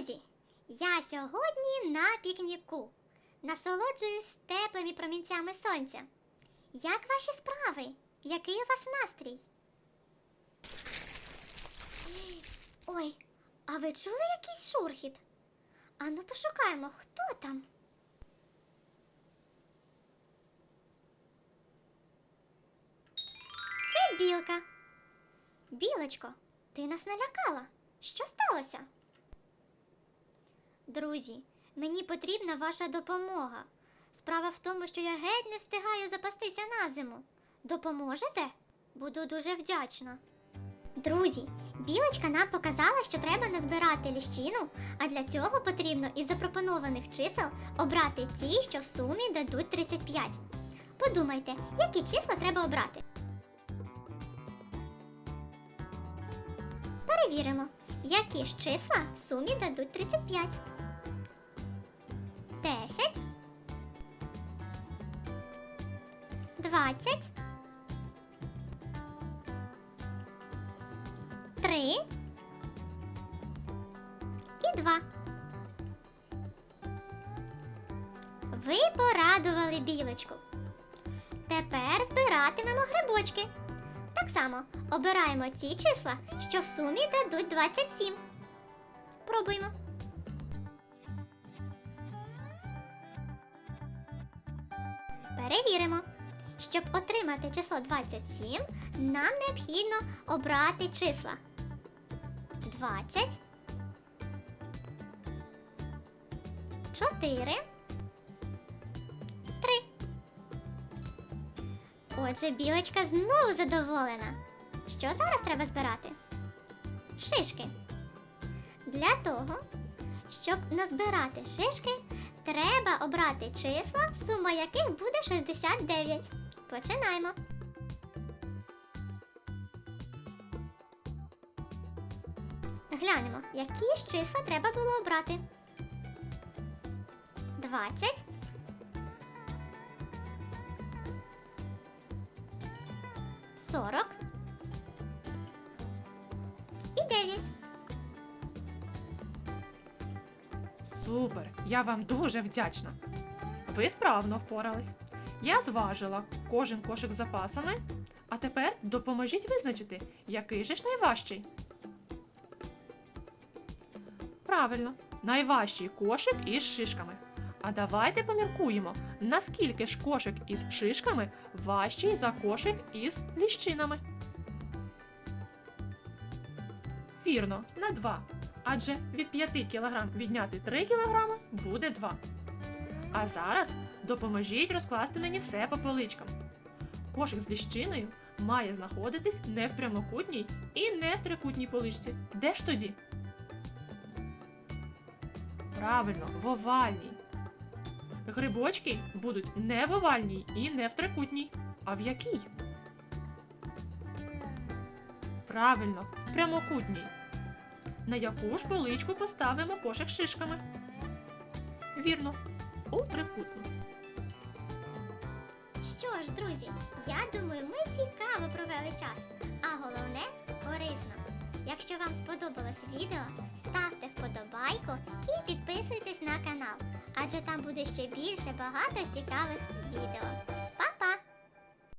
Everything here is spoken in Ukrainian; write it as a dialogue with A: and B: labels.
A: Друзі, я сьогодні на пікніку. Насолоджуюсь теплими промінцями сонця. Як ваші справи? Який у вас настрій? Ой, а ви чули якийсь шурхіт? Ану пошукаємо, хто там? Це білка. Білочко, ти нас налякала. Що сталося? Друзі, мені потрібна ваша допомога. Справа в тому, що я геть не встигаю запастися на зиму. Допоможете? Буду дуже вдячна. Друзі, білочка нам показала, що треба назбирати ліщину, а для цього потрібно із запропонованих чисел обрати ті, що в сумі дадуть 35. Подумайте, які числа треба обрати. Перевіримо, які ж числа в сумі дадуть 35. 10 20 3 і 2. Ви порадували білочку. Тепер збиратимемо грибочки. Так само обираємо ті числа, що в сумі дадуть 27. Пробуємо. Перевіримо. Щоб отримати число 27, нам необхідно обрати числа 20, 4, 3. Отже, білочка знову задоволена. Що зараз треба збирати? Шишки. Для того, щоб назбирати шишки, треба обрати числа, сума яких буде 69. Починаємо. Глянемо, які ж числа треба було обрати. 20. 40 і 9.
B: Супер! Я вам дуже вдячна. Ви вправно впорались. Я зважила кожен кошик з запасами, а тепер допоможіть визначити, який же ж найважчий. Правильно, найважчий кошик із шишками. А давайте поміркуємо, наскільки ж кошик із шишками важчий за кошик із ліщинами. Вірно, на 2. Адже від 5 кг відняти 3 кг буде 2. А зараз допоможіть розкласти мені все по поличкам. Кошик з ліщиною має знаходитись не в прямокутній і не в трикутній поличці. Де ж тоді? Правильно, в овальній. Грибочки будуть не в овальній і не в трикутній. А в якій? Правильно, в прямокутній. На яку ж поличку поставимо кошик шишками? Вірно, у трикутну.
A: Що ж, друзі, я думаю, ми цікаво провели час, а головне корисно. Якщо вам сподобалось відео, ставте вподобайку і підписуйтесь на канал, адже там буде ще більше багато цікавих відео.